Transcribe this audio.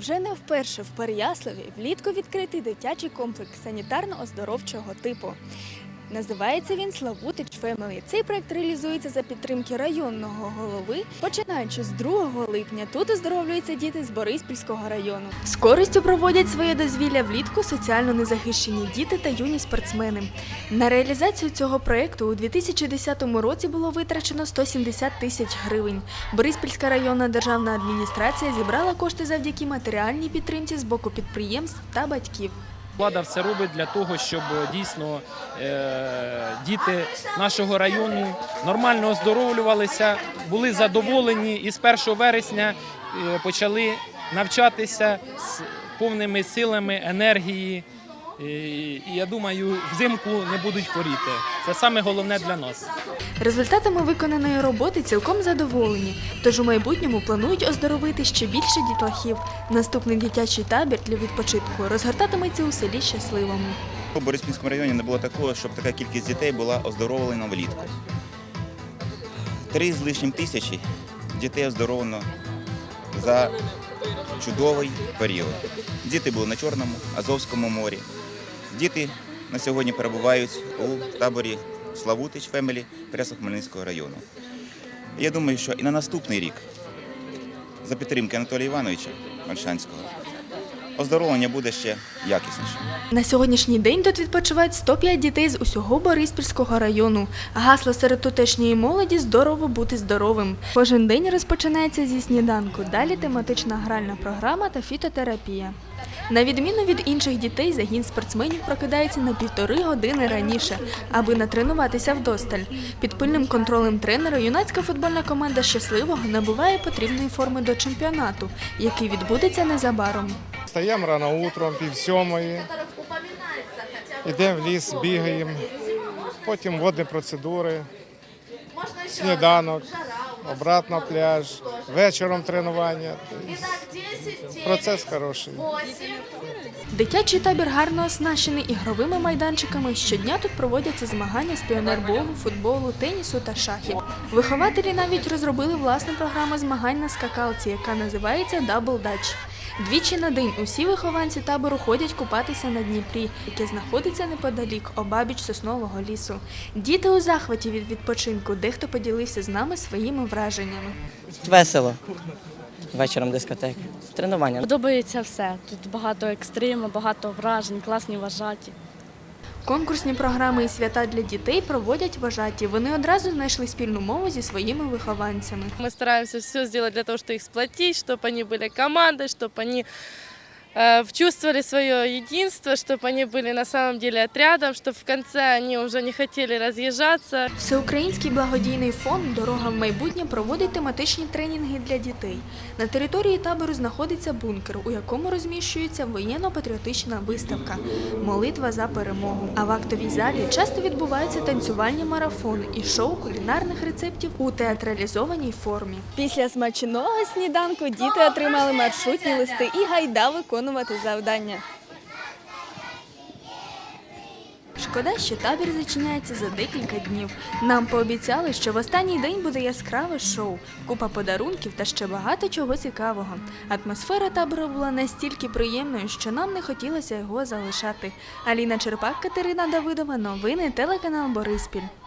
Вже не вперше в Переяславі влітку відкритий дитячий комплекс санітарно-оздоровчого типу. Називається він Славутич Фемелі. Цей проект реалізується за підтримки районного голови. Починаючи з 2 липня, тут оздоровлюються діти з Бориспільського району. З користю проводять своє дозвілля влітку соціально незахищені діти та юні спортсмени. На реалізацію цього проекту у 2010 році було витрачено 170 тисяч гривень. Бориспільська районна державна адміністрація зібрала кошти завдяки матеріальній підтримці з боку підприємств та батьків. Влада все робить для того, щоб дійсно е, діти нашого району нормально оздоровлювалися, були задоволені і з 1 вересня е, почали навчатися з повними силами енергії. І, я думаю, взимку не будуть хворіти. Це саме головне для нас. Результатами виконаної роботи цілком задоволені, тож у майбутньому планують оздоровити ще більше дітлахів. Наступний дитячий табір для відпочинку розгортатиметься у селі Щасливому. У Бориспільському районі не було такого, щоб така кількість дітей була оздоровлена влітку. Три з лишнім тисячі дітей оздоровлено за чудовий період. Діти були на Чорному, Азовському морі. Діти на сьогодні перебувають у таборі Славутич Фемелі Преса Хмельницького району. Я думаю, що і на наступний рік, за підтримки Анатолія Івановича Мальшанського, оздоровлення буде ще якісніше. На сьогоднішній день тут відпочивають 105 дітей з усього Бориспільського району. Гасло серед тутешньої молоді здорово бути здоровим. Кожен день розпочинається зі сніданку. Далі тематична гральна програма та фітотерапія. На відміну від інших дітей, загін спортсменів прокидається на півтори години раніше, аби натренуватися вдосталь. Під пильним контролем тренера юнацька футбольна команда щасливого набуває потрібної форми до чемпіонату, який відбудеться незабаром. Встаємо рано утром, пів сьомої, йдемо в ліс, бігаємо, потім водні процедури, сніданок, обратно пляж, вечором тренування. Процес хороший. Дитячий табір гарно оснащений ігровими майданчиками. Щодня тут проводяться змагання з піонерболу, футболу, тенісу та шахів. Вихователі навіть розробили власну програму змагань на скакалці, яка називається Double Dutch. Двічі на день усі вихованці табору ходять купатися на Дніпрі, яке знаходиться неподалік, обабіч соснового лісу. Діти у захваті від відпочинку, дехто поділився з нами своїми враженнями. Весело. Вечором дискотека. Тренування. Подобається все. Тут багато екстриму, багато вражень, класні вважаті. Конкурсні програми і свята для дітей проводять вожаті. Вони одразу знайшли спільну мову зі своїми вихованцями. Мы стараемся все сделать для того, чтобы их сплотить, чтобы они были командой, чтобы они э, чувствовали свое единство, чтобы они были на самом деле отрядом, чтобы в конце они уже не хотели разъезжаться. Всеукраїнський благодійний фонд Дорога в майбутнє проводить тематичні тренінги для дітей. На території табору знаходиться бункер, у якому розміщується воєнно-патріотична виставка Молитва за перемогу. А в актовій залі часто відбуваються танцювальні марафони і шоу кулінарних рецептів у театралізованій формі. Після смачного сніданку діти отримали маршрутні листи і гайда виконувати завдання. Шкода, що табір зачиняється за декілька днів. Нам пообіцяли, що в останній день буде яскраве шоу, купа подарунків та ще багато чого цікавого. Атмосфера табору була настільки приємною, що нам не хотілося його залишати. Аліна Черпак, Катерина Давидова, новини, телеканал Бориспіль.